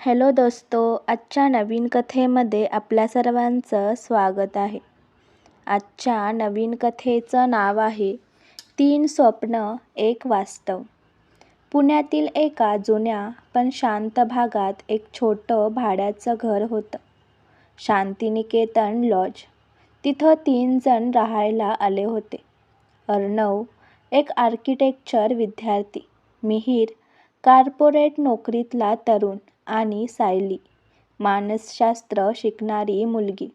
Hello दोस्तो आजच्या नवीन कथेमध्ये आपल्या सर्वांचं स्वागत आहे. आजच्या नवीन कथेचं नाव आहे तीन स्वप्न एक वास्तव. पुण्यातील एका जुन्या पण शांत भागात एक छोटं भाड्याचं घर होतं. शांतिनिकेतन लॉज तिथं तीन जण राहायला आले होते. अर्णव एक आर्किटेक्चर विद्यार्थी. मिहीर कार्पोरेट नोकरीतला तरुण. आणि सायली मानसशास्त्र शिकणारी मुलगी.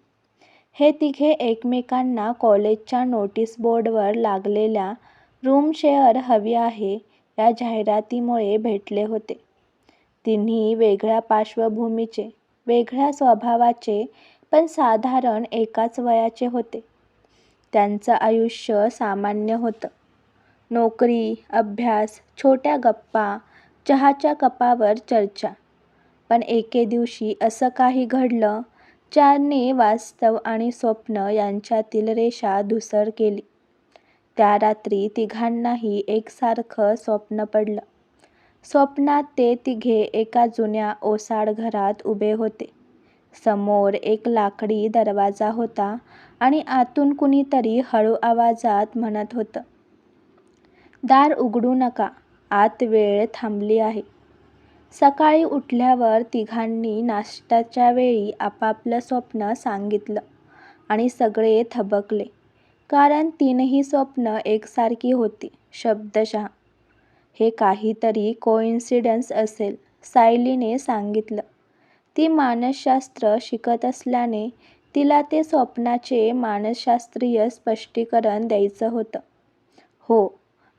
हे तिघे एकमेकांना कॉलेजच्या नोटीस बोर्डवर लागलेल्या रूम शेअर हवी आहे या जाहिरातीमुळे भेटले होते. तिन्ही वेगळ्या पार्श्वभूमीचे वेगळ्या स्वभावाचे पण साधारण एकाच वयाचे होते. त्यांचं आयुष्य सामान्य होतं. नोकरी अभ्यास छोट्या गप्पा चहाच्या कपावर चर्चा. पण एके दिवशी असं काही घडलं ज्याने वास्तव आणि स्वप्न यांच्यातील रेषा धुसर केली. त्या रात्री तिघांनाही एकसारखं स्वप्न पडलं. स्वप्नात ते तिघे एका जुन्या ओसाड घरात उभे होते. समोर एक लाकडी दरवाजा होता आणि आतून कुणीतरी हळू आवाजात म्हणत होतं दार उघडू नका आत वेळ थांबली आहे. सकाळी उठल्यावर तिघांनी नाश्त्याच्या वेळी आपापलं स्वप्न सांगितलं आणि सगळे थबकले. कारण तीनही स्वप्न एकसारखी होती. शब्दशः. हे काहीतरी कोइन्सिडन्स असेल सायलीने सांगितलं. ती मानसशास्त्र शिकत असल्याने तिला ते स्वप्नाचे मानसशास्त्रीय स्पष्टीकरण द्यायचं होतं. हो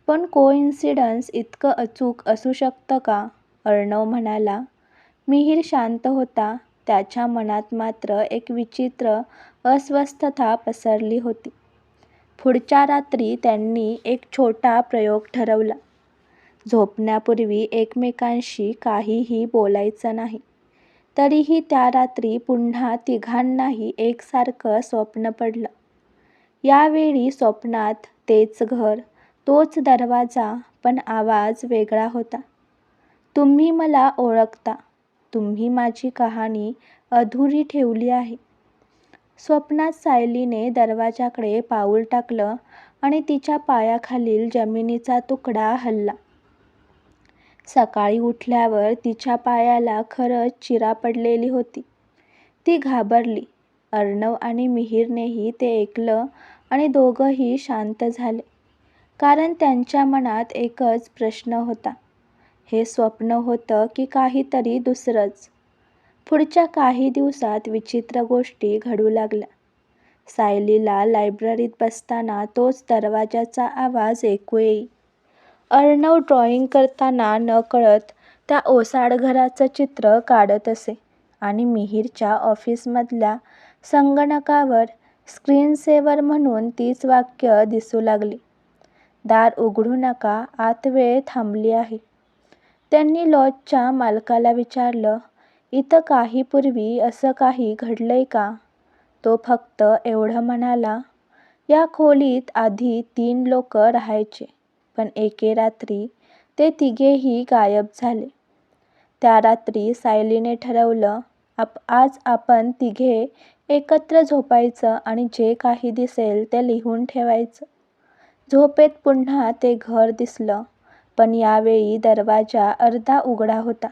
पण कोइन्सिडन्स इतकं अचूक असू शकतं का? अर्णव म्हणाला मिहीर शांत होता. त्याच्या मनात मात्र एक विचित्र अस्वस्थता पसरली होती. पुढच्या रात्री त्यांनी एक छोटा प्रयोग ठरवला. झोपण्यापूर्वी एकमेकांशी काहीही बोलायचं नाही. तरीही त्या रात्री पुन्हा तिघांनाही एकसारखं स्वप्न पडलं. यावेळी स्वप्नात तेच घर तोच दरवाजा पण आवाज वेगळा होता. तुम्ही मला ओळखता. तुम्ही माझी कहाणी अधुरी ठेवली आहे. स्वप्नात सायलीने दरवाजाकडे पाऊल टाकलं आणि तिच्या पायाखालील जमिनीचा तुकडा हलला. सकाळी उठल्यावर तिच्या पायाला खरंच चिरा पडलेली होती. ती घाबरली. अर्णव आणि मिहीरनेही ते ऐकलं आणि दोघंही शांत झाले. कारण त्यांच्या मनात एकच प्रश्न होता. हे स्वप्न होतं की काहीतरी दुसरंच. पुढच्या काही दिवसात विचित्र गोष्टी घडू लागल्या. सायलीला लायब्ररीत बसताना तोच दरवाजाचा आवाज ऐकू येई. अर्णव ड्रॉइंग करताना नकळत त्या ओसाड घराचं चित्र काढत असे आणि मिहीरच्या ऑफिसमधल्या संगणकावर स्क्रीनसेवर म्हणून तीच वाक्य दिसू लागली. दार उघडू नका आत वेळ थांबली आहे. त्यांनी लॉजच्या मालकाला विचारलं इथं काही पूर्वी असं काही घडलंय का? तो फक्त एवढं म्हणाला या खोलीत आधी तीन लोक राहायचे पण एके रात्री ते तिघेही गायब झाले. त्या रात्री सायलीने ठरवलं आप आज आपण तिघे एकत्र झोपायचं आणि जे काही दिसेल ते लिहून ठेवायचं. झोपेत पुन्हा ते घर दिसलं. पण यावेळी दरवाजा अर्धा उघडा होता.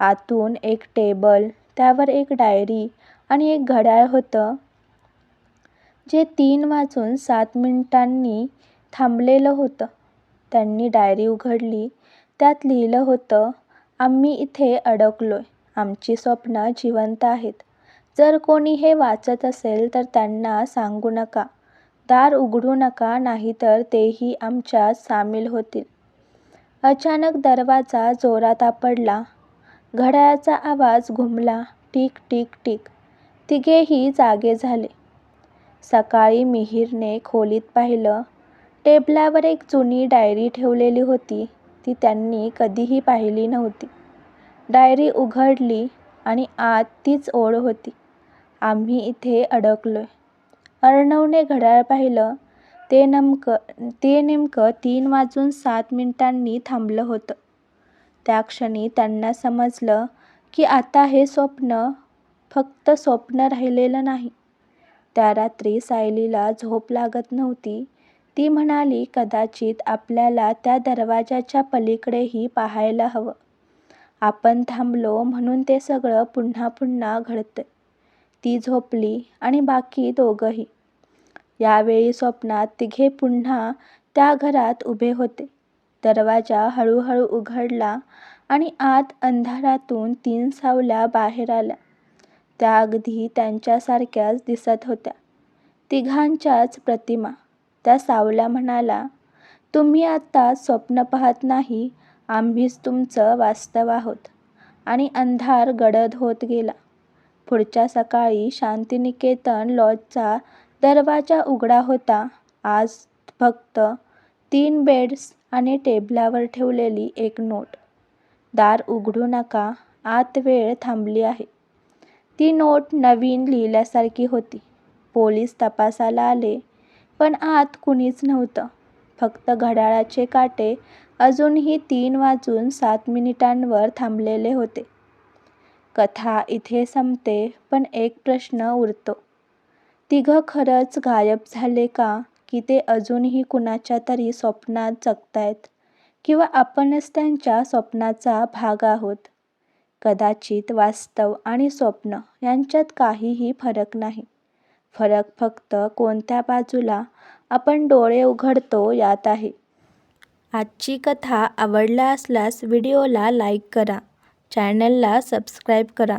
आतून एक टेबल त्यावर एक डायरी आणि एक घड्याळ होतं जे तीन वाजून सात मिनिटांनी थांबलेलं होतं. त्यांनी डायरी उघडली. त्यात लिहिलं होतं आम्ही इथे अडकलोय. आमची स्वप्न जिवंत आहेत. जर कोणी हे वाचत असेल तर त्यांना सांगू नका. दार उघडू नका नाहीतर तेही आमच्यात सामील होतील. अचानक दरवाजा जोरात आपडला. घड्याळाचा आवाज घुमला. Tick tick tick. तिघेही जागे झाले. सकाळी मिहीरने खोलीत पाहिलं. टेबलावर एक जुनी डायरी ठेवलेली होती. ती त्यांनी कधीही पाहिली नव्हती. डायरी उघडली आणि आत तीच ओळ होती. आम्ही इथे अडकलोय. अर्णवने घड्याळ पाहिलं. ते नेमकं ते नेमकं तीन वाजून सात मिनिटांनी थांबलं होतं त्या क्षणी त्यांना समजलं की आता हे स्वप्न फक्त स्वप्न राहिलेलं नाही. त्या रात्री सायलीला झोप लागत नव्हती. ती म्हणाली कदाचित आपल्याला त्या दरवाजाच्या पलीकडेही पाहायला हवं. आपण थांबलो म्हणून ते सगळं पुन्हा पुन्हा घडतं ती झोपली आणि बाकी दोघंही. यावेळी स्वप्नात तिघे पुन्हा त्या घरात उभे होते. दरवाजा हळूहळू उघडला आणि आत अंधारातून तीन सावल्या बाहेर आल्या. त्या अगदी त्यांच्यासारख्याच दिसत होत्या. तिघांच्याच प्रतिमा. त्या सावल्या म्हणाला तुम्ही आत्ताच स्वप्न पाहत नाही, आम्हीच तुमचं वास्तव आहोत. आणि अंधार गडद होत गेला. पुढच्या सकाळी शांतिनिकेतन लॉजचा दरवाजा उघडा होता. आज फक्त तीन बेड्स आणि टेबलावर ठेवलेली एक नोट. दार उघडू नका, आत वेळ थांबली आहे. ती नोट नवीन लिहिल्यासारखी होती. पोलीस तपासाला आले, पण आत कुणीच नव्हतं. फक्त घड्याळाचे काटे अजूनही तीन वाजून सात मिनिटांवर थांबलेले होते. कथा इथे संपते पण एक प्रश्न उरतो. तिघं खरंच गायब झाले का की ते अजूनही कुणाच्या तरी स्वप्नात जगतायत किंवा आपणच त्यांच्या स्वप्नाचा भाग आहोत? कदाचित वास्तव आणि स्वप्न यांच्यात काहीही फरक नाही. फरक फक्त कोणत्या बाजूला आपण डोळे उघडतो यात आहे. आजची कथा आवडला असल्यास व्हिडिओला लाईक करा, चॅनलला सबस्क्राईब करा